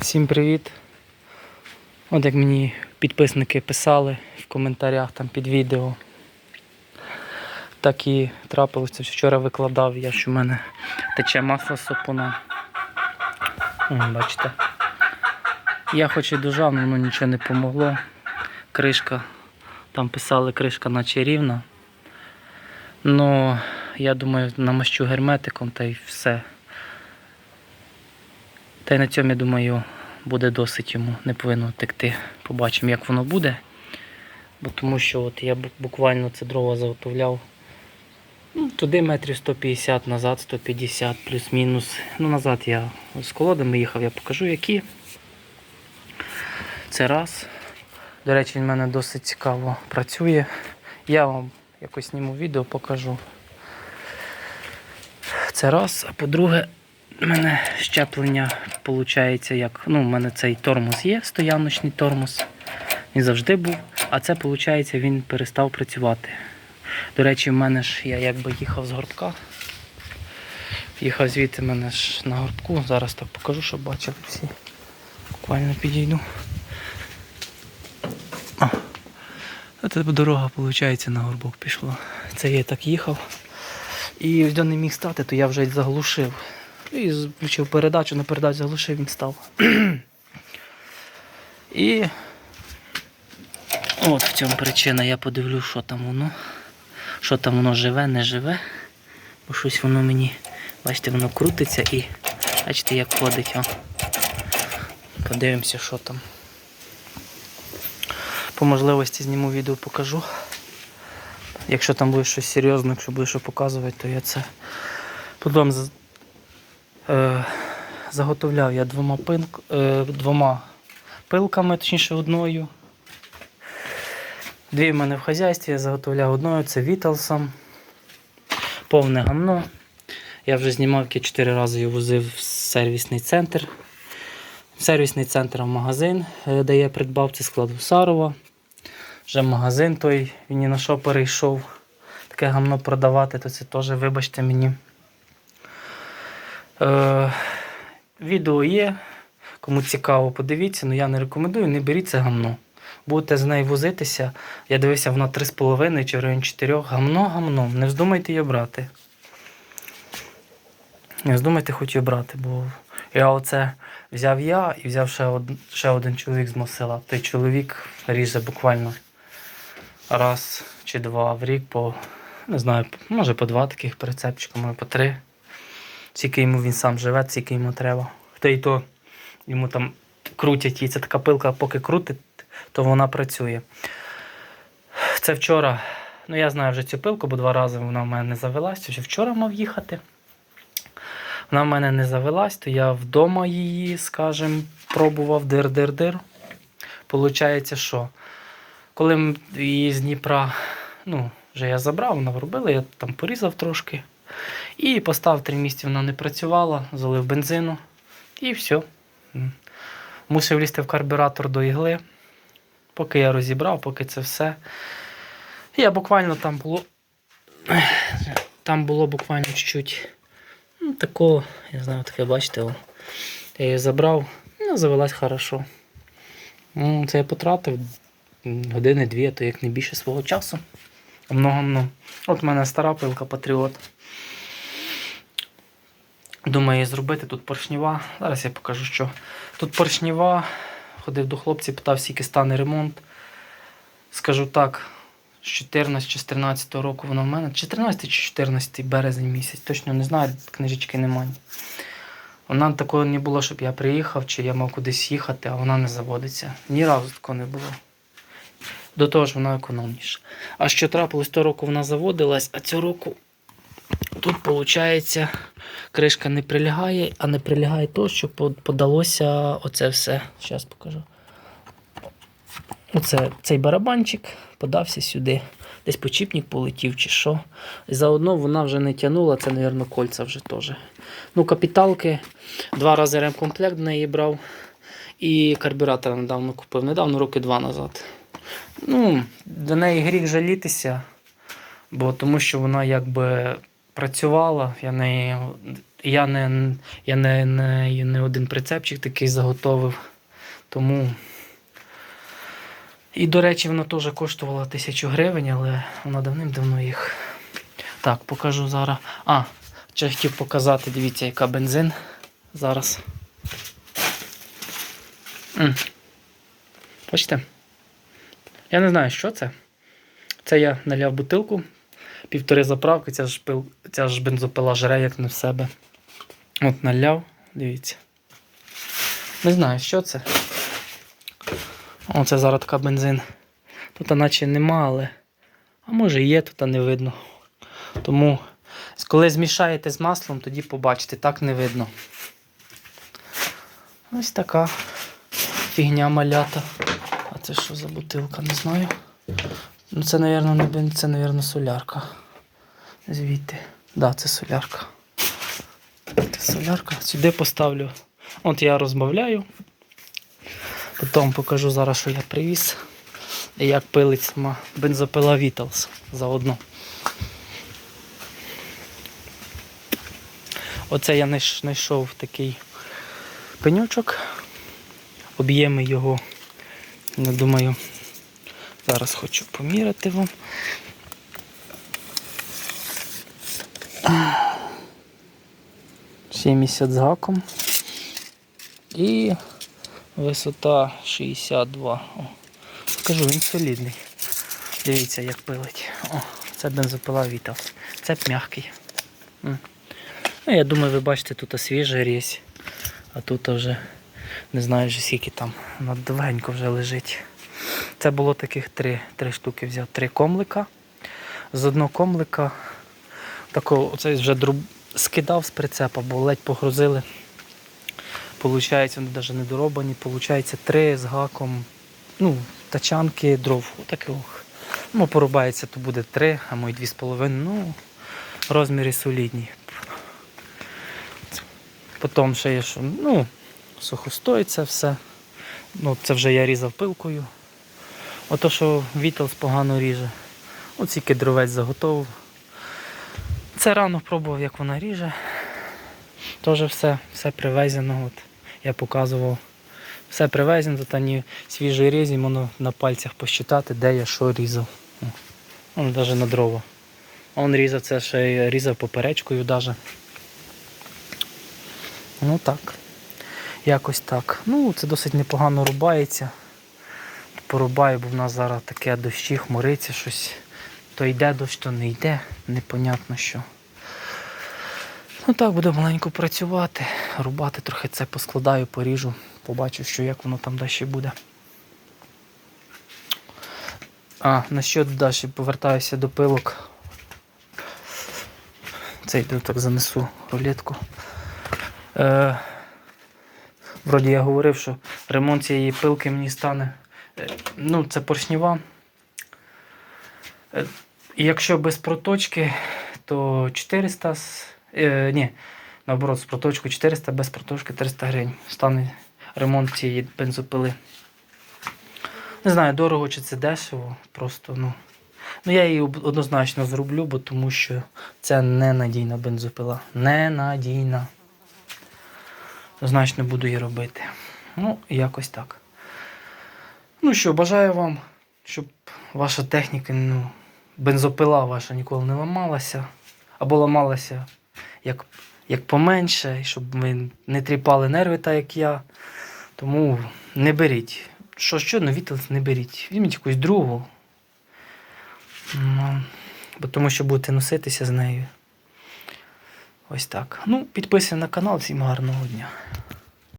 Всім привіт! От як мені підписники писали в коментарях там під відео. Так і трапилося. Вчора викладав я, що в мене тече масло з. Бачите. Я хоч і дожав, але нічого не помогло. Кришка, там писали, кришка наче рівна. Ну, я думаю, намащу герметиком та й все. Та й на цьому, я думаю, буде досить йому, не повинно текти. Побачимо, як воно буде. Бо тому що от я буквально це дрова заготовляв. Ну, туди метрів 150, назад 150, плюс-мінус. Ну, назад я з колодами їхав, я покажу які. Це раз. До речі, він в мене досить цікаво працює. Я вам якось зніму відео, покажу. Це раз. А по-друге, у мене щеплення виходить як. Ну, у мене цей тормоз є, стояночний тормоз. Він завжди був. А це, виходить, він перестав працювати. До речі, в мене ж я якби їхав з горбка. Їхав звідти мене ж на горбку. Зараз так покажу, щоб бачили всі. Буквально підійду. О. Це дорога, виходить, на горбок пішла. Це я так їхав. І де не міг стати, то я вже заглушив. І включив передачу, на передачу заглушив, він став. І от в цьому причина, я подивлюсь, що там воно. Що там воно живе, не живе. Бо щось воно мені, бачите, воно крутиться і бачите, як ходить. О. Подивимося, що там. По можливості зніму відео покажу. Якщо там буде щось серйозне, якщо буде що показувати, то я це потім е, заготовляв я двома, пинк, е, двома пилками, точніше одною. Дві в мене в хазяйстві, я заготовляв одною, це Віталсом. Повне гамно. Я вже знімав, я 4 рази його возив в сервісний центр. Сервісний центр в магазин, е, де я придбав це склад Гусарова. Вже магазин той, він ні на що перейшов. Таке гамно продавати, то це теж, вибачте мені. Е, відео є. Кому цікаво, подивіться, але я не рекомендую, не беріть це гамно. Будете з нею возитися. Я дивився, вона 3,5 чи в районі 4. Гамно, гамно. Не вздумайте її брати. Не вздумайте хоч її брати, бо я оце взяв я і взяв ще, од... ще один чоловік з мого. Той чоловік ріже буквально раз чи два в рік по, не знаю, може по два таких прицепчика, може по три. Скільки йому він сам живе, скільки йому треба. Та й то йому там крутять її. Це така пилка, поки крутить, то вона працює. Це вчора. Ну, я знаю вже цю пилку, бо два рази вона в мене не завелась. Вже вчора мав їхати. Вона в мене не завелась, то я вдома її, скажімо, пробував дир-дир-дир. Получається, що коли її з Дніпра, ну, вже я забрав, вона вробила, я там порізав трошки. І поставив три місяці, вона не працювала, залив бензину і все. Мусив лізти в карбюратор до ігли. Поки я розібрав, поки це все. Я буквально там було. Там було буквально чуть-чуть. Ну, такого, я не знаю, таке бачите. о. Я її забрав, ну, завелась хорошо. Ну, Це я потратив години-дві, то як не більше свого часу. Много-много. От в мене стара пилка Патріот. Думаю зробити тут поршніва. Зараз я покажу, що. Тут поршніва. Ходив до хлопців, питав, скільки стане ремонт. Скажу так, з 14 чи з 13 року воно в мене. 14 чи 14 березень місяць, точно не знаю, книжечки немає. Вона такого не було, щоб я приїхав, чи я мав кудись їхати, а вона не заводиться. Ні разу такого не було. До того ж, вона економніша. А що трапилось, того року вона заводилась, а цього року тут, виходить, кришка не прилягає, а не прилягає то, що подалося оце все. Зараз покажу. Оце цей барабанчик подався сюди. Десь почіпник полетів чи що. І заодно вона вже не тягнула, це, мабуть, кольця вже теж. Ну, капіталки. Два рази ремкомплект в неї брав. І карбюратор недавно купив. Недавно, роки два назад. Ну, до неї гріх жалітися, бо тому що вона якби працювала, я неї я не, я не, не, не один прицепчик такий заготовив. Тому. І, до речі, вона теж коштувала тисячу гривень, але вона давним-давно їх. Так, покажу зараз. А, ще хотів показати, дивіться, яка бензин зараз. Бачите? Я не знаю, що це. Це я наляв бутилку, півтори заправки, ця ж, пил, ця ж бензопила жре, як не в себе. От наляв, дивіться. Не знаю, що це. Оце зараз така бензин. Тут наче нема, але. А може є, тут не видно. Тому, коли змішаєте з маслом, тоді побачите, так не видно. Ось така фігня малята. А це що за бутилка, не знаю. Ну це, напевно, не бен- це, напевно, солярка. Звідти. Да, це солярка. Це солярка. Сюди поставлю. От я розбавляю. Потім покажу зараз, що я привіз. І як пилить сама бензопила Vitals заодно. Оце я знайшов такий пенючок. Об'єми його, я думаю, зараз хочу поміряти вам. Сімдесят з гаком. І висота 62. О, скажу, він солідний. Дивіться, як пилить. О, це бензопила Vitals. Це м'який. Ну, я думаю, ви бачите, тут свіжа різь, а тут вже не знаю вже скільки там. Воно вже лежить. Це було таких три, три штуки взяв. Три комлика. З одного комлика такого оцей вже друб... скидав з прицепа, бо ледь погрузили. Получається, вони навіть не доробані. Получається три з гаком. Ну, тачанки дров. Таких. Ну, порубається, то буде три, а мої дві з половиною. Ну, розміри солідні. Потім ще є, що, ну, сухостой це все. Ну, це вже я різав пилкою. Ото, що Вітлс погано ріже. Оці кедровець заготовив. Це рано пробував, як вона ріже. Теж все, все привезено. От. Я показував. Все привезено, тут ані свіжий різ, і можна на пальцях посчитати, де я що різав. О, Он навіть на дрова. Он різав це ще й різав поперечкою навіть. Ну так. Якось так. Ну, це досить непогано рубається. Порубаю, бо в нас зараз таке дощі, хмуриться щось. То йде дощ, то не йде, непонятно що. Ну так, буду маленько працювати, рубати трохи це поскладаю, поріжу, побачу, що як воно там далі буде. А, на що далі повертаюся до пилок. Це йду так занесу рулетку. Е, вроді я говорив, що ремонт цієї пилки мені стане. Ну, це поршніва. Е, якщо без проточки, то 400. Е, ні, наоборот, з проточкою 400, без проточки 300 гривень. Стане ремонт цієї бензопили. Не знаю, дорого чи це дешево. Просто, ну. Ну, я її однозначно зроблю, бо тому що це ненадійна бензопила. Ненадійна. Однозначно буду її робити. Ну, якось так. Ну що, бажаю вам, щоб ваша техніка, ну, бензопила ваша ніколи не ламалася. Або ламалася як, як поменше, щоб ви не тріпали нерви, так як я. Тому не беріть. Що, що, Вітлс не беріть. Візьміть якусь другу. Ну, бо тому що будете носитися з нею. Ось так. Ну, підписуйтесь на канал, всім гарного дня.